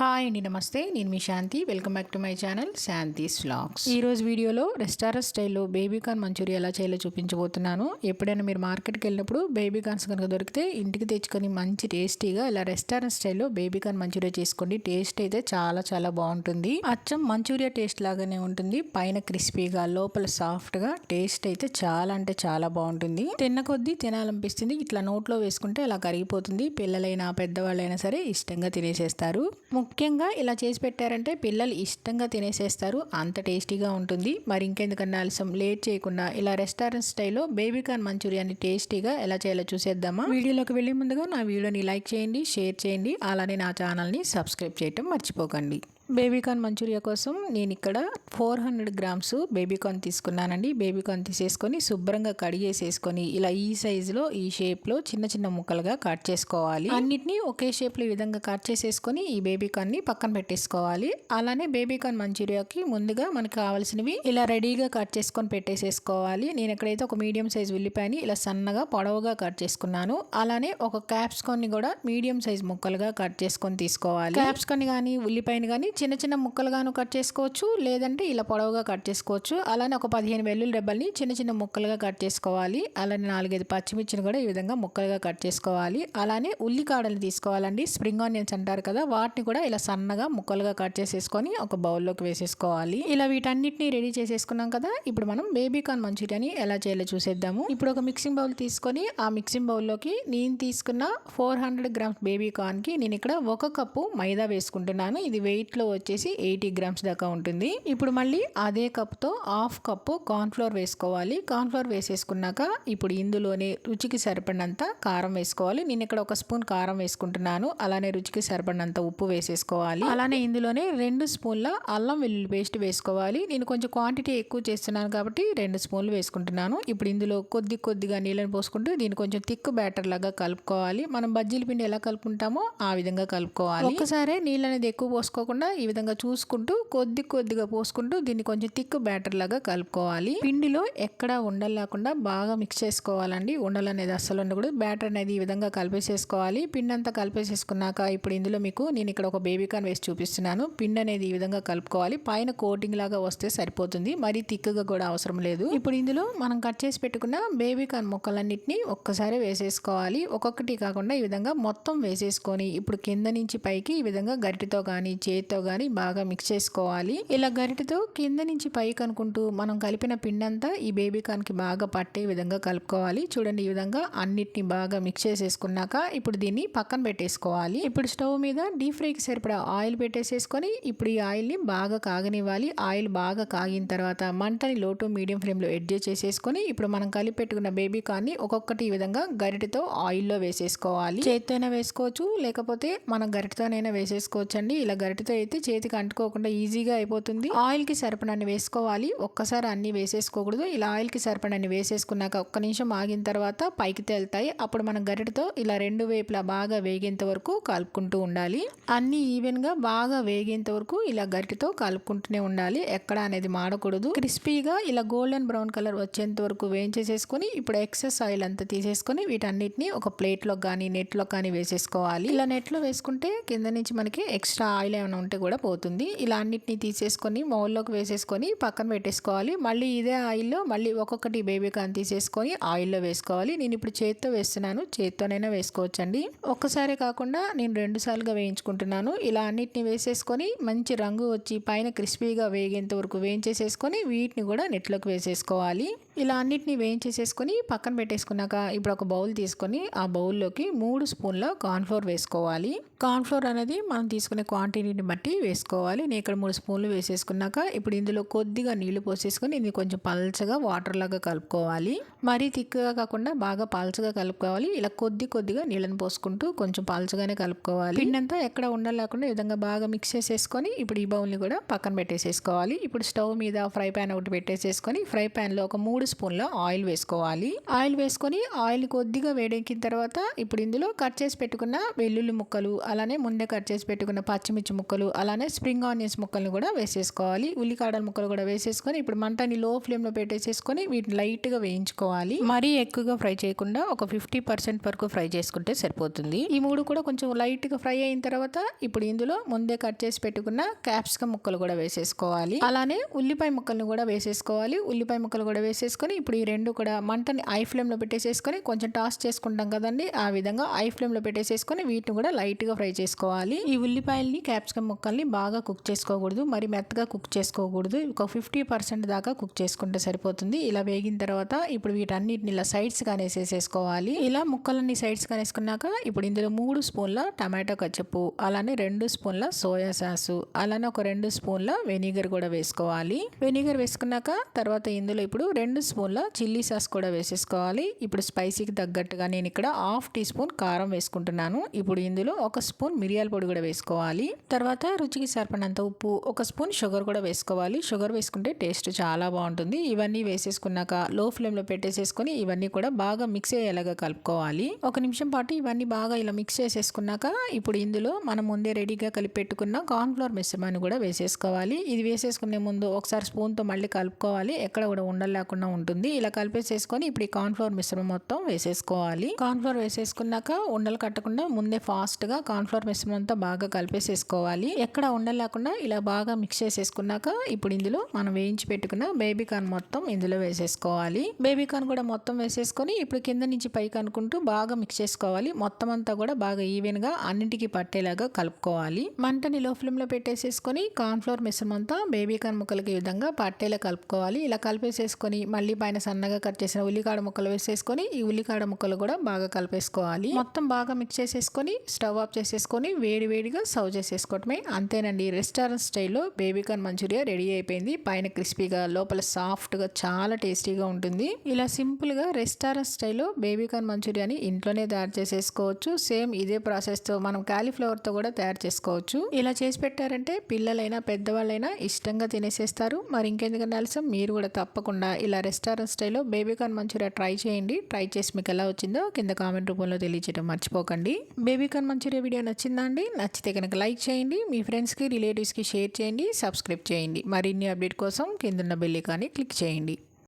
Hi అండి నమస్తే నేను మీ Shanti welcome back to my channel Shanti's vlogs ఈరోజు వీడియోలో రెస్టారెంట్ స్టైల్లో బేబీ కార్న్ మంచూరియా ఎలా చేయాలో చూపించబోతున్నాను. ఎప్పుడైనా మీరు మార్కెట్కి వెళ్ళినప్పుడు బేబీ కార్న్స్ కనుక దొరికితే ఇంటికి తెచ్చుకొని మంచి టేస్టీగా ఇలా రెస్టారెంట్ స్టైల్లో బేబీ కార్న్ మంచూరియా చేసుకోండి. టేస్ట్ అయితే చాలా చాలా బాగుంటుంది. అచ్చం మంచూరియా టేస్ట్ లాగానే ఉంటుంది. పైన క్రిస్పీగా లోపల సాఫ్ట్గా టేస్ట్ అయితే చాలా అంటే చాలా బాగుంటుంది. తిన్న కొద్దీ తినాలనిపిస్తుంది. ఇట్లా నోట్లో వేసుకుంటే అలా కరిగిపోతుంది. పిల్లలైనా పెద్దవాళ్ళైనా సరే ఇష్టంగా తినేసేస్తారు. ముఖ్యంగా ఇలా చేసి పెట్టారంటే పిల్లలు ఇష్టంగా తినేసేస్తారు. అంత టేస్టీగా ఉంటుంది. మరి ఇంకెందుకన్నా ఆలస్యం లేట్ చేయకుండా ఇలా రెస్టారెంట్ స్టైల్లో బేబీ కార్న్ మంచూరియాని టేస్టీగా ఎలా చేయాలో చూసేద్దామా? వీడియోలోకి వెళ్ళే ముందుగా నా వీడియోని లైక్ చేయండి షేర్ చేయండి. అలానే నా ఛానల్ని సబ్స్క్రైబ్ చేయటం మర్చిపోకండి. బేబీకార్న్ మంచూరియా కోసం నేను ఇక్కడ four hundred grams baby corn తీసుకున్నానండి. బేబీకార్న్ తీసేసుకొని శుభ్రంగా కడిగేసేసుకొని ఇలా ఈ సైజులో ఈ షేప్లో చిన్న చిన్న ముక్కలుగా కట్ చేసుకోవాలి. అన్నిటినీ ఒకే షేప్లో ఈ విధంగా కట్ చేసేసుకొని ఈ బేబీకార్న్ని పక్కన పెట్టేసుకోవాలి. అలానే బేబీకార్న్ మంచూరియాకి ముందుగా మనకు కావాల్సినవి ఇలా రెడీగా కట్ చేసుకొని పెట్టేసేసుకోవాలి. నేను ఎక్కడైతే ఒక మీడియం సైజ్ ఉల్లిపాయని ఇలా సన్నగా పొడవుగా కట్ చేసుకున్నాను అలానే ఒక క్యాప్స్కాన్ని కూడా మీడియం సైజ్ ముక్కలుగా కట్ చేసుకొని తీసుకోవాలి. క్యాప్స్కాన్ కానీ ఉల్లిపాయని కానీ చిన్న చిన్న ముక్కలుగాను కట్ చేసుకోవచ్చు లేదంటే ఇలా పొడవుగా కట్ చేసుకోవచ్చు. అలానే ఒక పదిహేను వెల్లుల్లి రెబ్బల్ని చిన్న చిన్న ముక్కలుగా కట్ చేసుకోవాలి. అలానే నాలుగైదు పచ్చిమిర్చిని కూడా ఈ విధంగా ముక్కలుగా కట్ చేసుకోవాలి. అలానే ఉల్లికాడలు తీసుకోవాలండి. స్ప్రింగ్ ఆనియన్స్ అంటారు కదా వాటిని కూడా ఇలా సన్నగా ముక్కలుగా కట్ చేసేసుకొని ఒక బౌల్లోకి వేసేసుకోవాలి. ఇలా వీటన్నిటిని రెడీ చేసేసుకున్నాం కదా ఇప్పుడు మనం బేబీ కార్న్ మంచూరియాని ఎలా చేయాలో చూసేద్దాము. ఇప్పుడు ఒక మిక్సింగ్ బౌల్ తీసుకొని ఆ మిక్సింగ్ బౌల్లోకి నేను తీసుకున్న ఫోర్ హండ్రెడ్ గ్రామ్స్ బేబీ కార్న్కి నేను ఇక్కడ ఒక కప్పు మైదా వేసుకుంటున్నాను. ఇది వెయిట్లో వచ్చేసి ఎయిటీ గ్రామ్స్ దాకా ఉంటుంది. ఇప్పుడు మళ్ళీ అదే కప్తో హాఫ్ కప్పు కార్న్ఫ్లోర్ వేసుకోవాలి. కార్న్ఫ్లోర్ వేసేసుకున్నాక ఇప్పుడు ఇందులోనే రుచికి సరిపడినంత కారం వేసుకోవాలి. నేను ఇక్కడ ఒక స్పూన్ కారం వేసుకుంటున్నాను. అలానే రుచికి సరిపడినంత ఉప్పు వేసేసుకోవాలి. అలానే ఇందులోనే రెండు స్పూన్ల అల్లం వెల్లుల్లి పేస్ట్ వేసుకోవాలి. నేను కొంచెం క్వాంటిటీ ఎక్కువ చేస్తున్నాను కాబట్టి రెండు స్పూన్లు వేసుకుంటున్నాను. ఇప్పుడు ఇందులో కొద్ది కొద్దిగా నీళ్ళని పోసుకుంటూ దీన్ని కొంచెం థిక్ బ్యాటర్ లాగా కలుపుకోవాలి. మనం బజ్జీల పిండి ఎలా కలుపుకుంటామో ఆ విధంగా కలుపుకోవాలి. ఒక్కసారి నీళ్ళు అనేది ఎక్కువ పోసుకోకుండా ఈ విధంగా చూసుకుంటూ కొద్ది కొద్దిగా పోసుకుంటూ దీన్ని కొంచెం థిక్ బ్యాటర్ లాగా కలుపుకోవాలి. పిండిలో ఎక్కడ ఉండలు లేకుండా బాగా మిక్స్ చేసుకోవాలండి. ఉండలు అనేది అస్సలు ఉండకూడదు. బ్యాటర్ అనేది ఈ విధంగా కలిపేసేసుకోవాలి. పిండి అంతా కలిపేసేసుకున్నాక ఇప్పుడు ఇందులో మీకు నేను ఇక్కడ ఒక బేబీ కార్న్ వేసి చూపిస్తున్నాను. పిండి అనేది ఈ విధంగా కలుపుకోవాలి. పైన కోటింగ్ లాగా వస్తే సరిపోతుంది. మరీ థిక్గా కూడా అవసరం లేదు. ఇప్పుడు ఇందులో మనం కట్ చేసి పెట్టుకున్న బేబీ కార్న్ ముక్కలన్నిటిని ఒక్కసారి వేసేసుకోవాలి. ఒక్కొక్కటి కాకుండా ఈ విధంగా మొత్తం వేసేసుకొని ఇప్పుడు కింద నుంచి పైకి ఈ విధంగా గరిటితో కానీ చేతితో కానీ బాగా మిక్స్ చేసుకోవాలి. ఇలా గరిటెతో కింద నుంచి పైకి అనుకుంటూ మనం కలిపిన పిండంతా ఈ బేబీ కార్న్కి బాగా పట్టే విధంగా కలుపుకోవాలి. చూడండి ఈ విధంగా అన్నిటిని బాగా మిక్స్ చేసేసుకున్నాక ఇప్పుడు దీన్ని పక్కన పెట్టేసుకోవాలి. ఇప్పుడు స్టవ్ మీద డీప్ ఫ్రైకి సరిపడా ఆయిల్ పెట్టేసేసుకొని ఇప్పుడు ఈ ఆయిల్ని బాగా కాగనివ్వాలి. ఆయిల్ బాగా కాగిన తర్వాత మంటని లో టు మీడియం ఫ్లేమ్లో అడ్జస్ట్ చేసేసుకొని ఇప్పుడు మనం కలిపి పెట్టుకున్న బేబీ కార్న్ని ఒక్కొక్కటి ఈ విధంగా గరిటెతో ఆయిల్లో వేసేసుకోవాలి. చేతితో అయినా వేసుకోవచ్చు లేకపోతే మనం గరిటతోనైనా వేసేసుకోవచ్చు అండి ఇలా గరిటెతో అయితే చేతికి అంటుకోకుండా ఈజీగా అయిపోతుంది. ఆయిల్కి సరిపడని వేసుకోవాలి. ఒక్కసారి అన్ని వేసేసుకోకూడదు. ఇలా ఆయిల్కి సరిపడని వేసేసుకున్నాక ఒక్క నిమిషం ఆగిన తర్వాత పైకి తేలుతాయి. అప్పుడు మనం గరిటతో ఇలా రెండు వైపులా బాగా వేగేంత వరకు కలుపుకుంటూ ఉండాలి. అన్ని ఈవెన్గా బాగా వేగేంత వరకు ఇలా గరిటతో కలుపుకుంటూనే ఉండాలి. ఎక్కడ అనేది మాడకూడదు. క్రిస్పీగా ఇలా గోల్డెన్ బ్రౌన్ కలర్ వచ్చేంత వరకు వేయించేసేసుకొని ఇప్పుడు ఎక్సెస్ ఆయిల్ అంతా తీసేసుకొని వీటన్నిటిని ఒక ప్లేట్లో కానీ నెట్లో కానీ వేసేసుకోవాలి. ఇలా నెట్లో వేసుకుంటే కింద నుంచి మనకి ఎక్స్ట్రా ఆయిల్ ఏమైనా ఉంటే కూడా పోతుంది. ఇలా అన్నిటిని తీసేసుకొని మౌల్లోకి వేసేసుకొని పక్కన పెట్టేసుకోవాలి. మళ్ళీ ఇదే ఆయిల్లో మళ్ళీ ఒక్కొక్కటి బేబీ కాన్ తీసేసుకొని ఆయిల్లో వేసుకోవాలి. నేను ఇప్పుడు చేతితో వేస్తున్నాను. చేతితోనైనా వేసుకోవచ్చండి. ఒక్కసారే కాకుండా నేను రెండు సార్లుగా వేయించుకుంటున్నాను. ఇలా అన్నిటిని వేసేసుకొని మంచి రంగు వచ్చి పైన క్రిస్పీగా వేగేంత వరకు వేయించేసేసుకొని వీటిని కూడా నెట్లోకి వేసేసుకోవాలి. ఇలా అన్నిటిని వేయించేసేసుకొని పక్కన పెట్టేసుకున్నాక ఇప్పుడు ఒక బౌల్ తీసుకొని ఆ బౌల్లోకి మూడు స్పూన్ల కార్న్ఫ్లోర్ వేసుకోవాలి. కార్న్ఫ్లోర్ అనేది మనం తీసుకునే క్వాంటిటీని బట్టి వేసుకోవాలి. నేను ఇక్కడ మూడు స్పూన్లు వేసేసుకున్నాక ఇప్పుడు ఇందులో కొద్దిగా నీళ్ళు పోసేసుకొని ఇది కొంచెం పల్చగా వాటర్ లాగా కలుపుకోవాలి. మరీ థిక్గా కాకుండా బాగా పల్చగా కలుపుకోవాలి. ఇలా కొద్ది కొద్దిగా నీళ్ళని పోసుకుంటూ కొంచెం పల్చగానే కలుపుకోవాలి. పిండంతా ఎక్కడ ఉండలేకుండా ఈ విధంగా బాగా మిక్స్ చేసేసుకొని ఇప్పుడు ఈ బౌల్ని కూడా పక్కన పెట్టేసేసుకోవాలి. ఇప్పుడు స్టవ్ మీద ఫ్రై ప్యాన్ ఒకటి పెట్టేసేసుకొని ఫ్రై ప్యాన్లో ఒక మూడు స్పూన్ల ఆయిల్ వేసుకోవాలి. ఆయిల్ వేసుకొని ఆయిల్ కొద్దిగా వేడెక్కిన తర్వాత ఇప్పుడు ఇందులో కట్ చేసి పెట్టుకున్న వెల్లుల్లి ముక్కలు అలానే ముందే కట్ చేసి పెట్టుకున్న పచ్చిమిర్చి ముక్కలు అలానే స్ప్రింగ్ ఆనియన్స్ ముక్కలను కూడా వేసేసుకోవాలి. ఉల్లికాడల ముక్కలు కూడా వేసేసుకొని ఇప్పుడు మంటని లో ఫ్లేమ్లో పెట్టేసేసుకొని వీటిని లైట్గా వేయించుకోవాలి. మరీ ఎక్కువగా ఫ్రై చేయకుండా ఒక ఫిఫ్టీ పర్సెంట్ వరకు ఫ్రై చేసుకుంటే సరిపోతుంది. ఈ మూడు కూడా కొంచెం లైట్గా ఫ్రై అయిన తర్వాత ఇప్పుడు ఇందులో ముందే కట్ చేసి పెట్టుకున్న క్యాప్సికమ్ ముక్కలు కూడా వేసేసుకోవాలి. అలానే ఉల్లిపాయ ముక్కల్ని కూడా వేసేసుకోవాలి. ఉల్లిపాయ ముక్కలు కూడా వేసేసుకొని ఇప్పుడు ఈ రెండు కూడా మంటని ఐ ఫ్లేమ్లో పెట్టేసేసుకొని కొంచెం టాస్ చేసుకుంటాం కదండి ఆ విధంగా ఐ ఫ్లేమ్లో పెట్టేసేసుకొని వీటిని కూడా లైట్గా ఫ్రై చేసుకోవాలి. ఈ ఉల్లిపాయల్ని క్యాప్సికమ్ ముక్కల్ని బాగా కుక్ చేసుకోకూడదు. మరి మెత్తగా కుక్ చేసుకోకూడదు. ఒక ఫిఫ్టీ పర్సెంట్ దాకా కుక్ చేసుకుంటే సరిపోతుంది. ఇలా వేగిన తర్వాత ఇప్పుడు వీటన్నిటిని ఇలా సైడ్స్ కానీ వేసేసుకోవాలి. ఇలా ముక్కలన్నీ సైడ్స్ కానీ వేసుకున్నాక ఇప్పుడు ఇందులో మూడు స్పూన్ల టమాటో కచ్చప్పు అలానే రెండు స్పూన్ల సోయా సాసు అలానే ఒక రెండు స్పూన్ల వెనిగర్ కూడా వేసుకోవాలి. వెనిగర్ వేసుకున్నాక తర్వాత ఇందులో ఇప్పుడు రెండు స్పూన్ల చిల్లీ సాస్ కూడా వేసేసుకోవాలి. ఇప్పుడు స్పైసీకి తగ్గట్టుగా నేను ఇక్కడ హాఫ్ టీ స్పూన్ కారం వేసుకుంటున్నాను. ఇప్పుడు ఇందులో ఒక స్పూన్ మిరియాల పొడి కూడా వేసుకోవాలి. తర్వాత రుచికి సరిపడినంత ఉప్పు ఒక స్పూన్ షుగర్ కూడా వేసుకోవాలి. షుగర్ వేసుకుంటే టేస్ట్ చాలా బాగుంటుంది. ఇవన్నీ వేసేసుకున్నాక లో ఫ్లేమ్లో పెట్టేసేసుకొని ఇవన్నీ కూడా బాగా మిక్స్ అయ్యేలాగా కలుపుకోవాలి. ఒక నిమిషం పాటు ఇవన్నీ బాగా ఇలా మిక్స్ చేసేసుకున్నాక ఇప్పుడు ఇందులో మనం ముందే రెడీగా కలిపి పెట్టుకున్న కార్న్ఫ్లవర్ మిశ్రమాన్ని కూడా వేసేసుకోవాలి. ఇది వేసేసుకునే ముందు ఒకసారి స్పూన్తో మళ్ళీ కలుపుకోవాలి. ఎక్కడ కూడా ఉండలు లేకుండా ఉంటుంది. ఇలా కలిపేసేసుకొని ఇప్పుడు ఈ కార్న్ఫ్లవర్ మిశ్రమం మొత్తం వేసేసుకోవాలి. కార్న్ఫ్లవర్ వేసేసుకున్నాక ఉండలు కట్టకుండా ముందే ఫాస్ట్గా కార్న్ఫ్లవర్ మిశ్రమం అంతా బాగా కలిపేసేసుకోవాలి. ఎక్కడ ఉండలేకుండా ఇలా బాగా మిక్స్ చేసేసుకున్నాక ఇప్పుడు ఇందులో మనం వేయించి పెట్టుకున్న బేబీ కార్న్ మొత్తం ఇందులో వేసేసుకోవాలి. బేబీ కార్న్ కూడా మొత్తం వేసేసుకొని ఇప్పుడు కింద నుంచి పైకి అనుకుంటూ బాగా మిక్స్ చేసుకోవాలి. మొత్తం అంతా కూడా బాగా ఈవెన్గా అన్నింటికి పట్టేలాగా కలుపుకోవాలి. మంటని లో ఫ్లేమ్లో పెట్టేసేసుకొని కార్న్ఫ్లోర్ మిశ్రమం అంతా బేబీ కార్న్ ముక్కలకి విధంగా పట్టేలా కలుపుకోవాలి. ఇలా కలిపేసేసుకొని మళ్ళీ పైన సన్నగా కట్ చేసిన ఉల్లికాడ ముక్కలు వేసేసుకొని ఈ ఉల్లికాడ ముక్కలు కూడా బాగా కలిపేసుకోవాలి. మొత్తం బాగా మిక్స్ చేసేసుకొని స్టవ్ ఆఫ్ చేసేసుకొని వేడి వేడిగా సర్వ్ చేసేసుకోవటమే అంతేనండి. రెస్టారెంట్ స్టైల్లో బేబీ కార్న్ మంచూరియా రెడీ అయిపోయింది. పైన క్రిస్పీగా లోపల సాఫ్ట్గా చాలా టేస్టీగా ఉంటుంది. ఇలా సింపుల్గా రెస్టారెంట్ స్టైల్లో బేబీకార్న్ మంచూరియాని ఇంట్లోనే తయారు చేసేసుకోవచ్చు. సేమ్ ఇదే ప్రాసెస్తో మనం కాలీఫ్లవర్తో కూడా తయారు చేసుకోవచ్చు. ఇలా చేసి పెట్టారంటే పిల్లలైనా పెద్దవాళ్ళైనా ఇష్టంగా తినేసేస్తారు. మరి ఇంకెందుకంటే ఆలస్యం? మీరు కూడా తప్పకుండా ఇలా రెస్టారెంట్ స్టైల్లో బేబీకార్న్ మంచూరియా ట్రై చేయండి. ట్రై చేసి మీకు ఎలా వచ్చిందో కింద కామెంట్ రూపంలో తెలియచేయడం మర్చిపోకండి. బేబీకార్న్ మంచూరియా వీడియో నచ్చిందా అండి? నచ్చితే కనుక లైక్ చేయండి. మీ ఫ్రెండ్స్కి రిలేటివ్స్కి షేర్ చేయండి సబ్స్క్రైబ్ చేయండి. మరిన్ని అప్డేట్ కోసం కిందన్న బెల్లి కానీ క్లిక్ చేయండి.